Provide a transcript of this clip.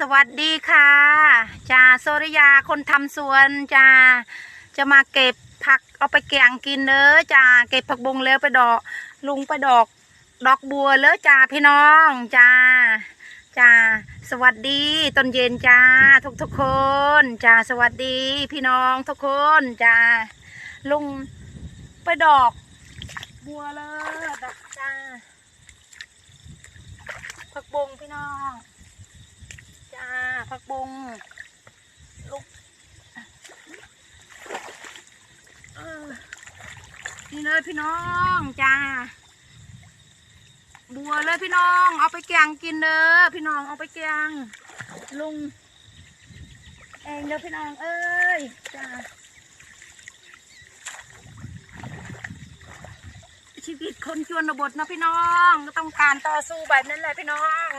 สวัสดีค่ะจ้าโซริยาคนทำสวนจ้าจะมาเก็บผักเอาไปแกงกินเด้อจ้าเก็บผักบุงแล้วไปดอก ลุงไปดอก ดอกบัวเลยจ้าพี่น้องจ้าจ้าสวัสดีตอนเย็นจ้าทุกทุกคนจ้าสวัสดีพี่น้องทุกคนจ้าลุงไปดอก บัวเลยดอกจ้าผักบงพี่น้อง ผักบุงลูกนี่เลยพี่น้องจ้า บัวเลยพี่น้อง เอาไปแกงกินเด้อพี่น้องเอาไปแกงลุงเองเด้อพี่น้องเอ้ยจ้าชีวิตคนชวนบทนะพี่น้องก็ต้องการต่อสู้แบบนั้นแหละพี่น้อง